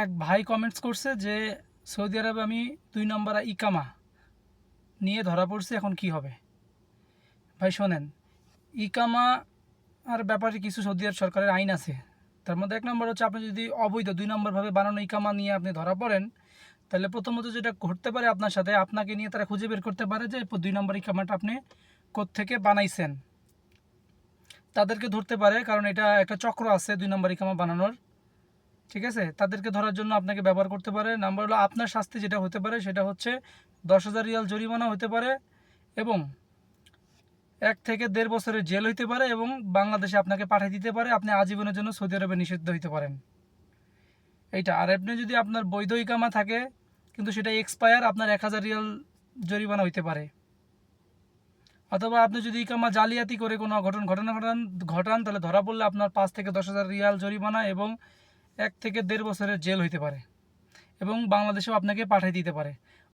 এক ভাই কমেন্টস করছে যে, সৌদি আরবে আমি দুই নম্বর ইকামা নিয়ে ধরা পড়ছি, এখন কি হবে? ভাই, শোনেন ইকামা আর ব্যাপারে কিছু সৌদি আরব সরকারের আইন আছে। তার মধ্যে এক নম্বর হচ্ছে, আপনি যদি অবৈধ দুই নম্বরভাবে বানানো ইকামা নিয়ে আপনি ধরা পড়েন, তাহলে প্রথমত যেটা ঘটতে পারে আপনার সাথে, আপনাকে নিয়ে তারা খুঁজে বের করতে পারে যে দুই নম্বর ইকামাটা আপনি কোত্থেকে বানাইছেন। তাদেরকে ধরতে পারে, কারণ এটা একটা চক্র আছে দুই নম্বর ইকামা বানানোর। ঠিক আছে? তাদেরকে ধরার জন্য আপনাকে ব্যবহার করতে পারে। নাম্বার হলো, আপনার শাস্তি যেটা হতে পারে সেটা হচ্ছে দশ হাজার রিয়াল জরিমানা হতে পারে এবং এক থেকে দেড় বছরের জেল হইতে পারে এবং বাংলাদেশে আপনাকে পাঠিয়ে দিতে পারে। আপনি আজীবনের জন্য সৌদি আরবে নিষিদ্ধ হইতে পারেন। এইটা। আর আপনি যদি আপনার বৈধ ইকামা থাকে, কিন্তু সেটা এক্সপায়ার আপনার এক হাজার রিয়াল জরিমানা হইতে পারে। অথবা আপনি যদি ইকামা জালিয়াতি করে কোনো ঘটন ঘটনা ঘটান ঘটান, তাহলে ধরা পড়লে আপনার পাঁচ থেকে দশ হাজার রিয়াল জরিমানা এবং এক থেকে দেড় বছরের জেল হইতে পারে এবং বাংলাদেশেও আপনাকে পাঠিয়ে দিতে পারে।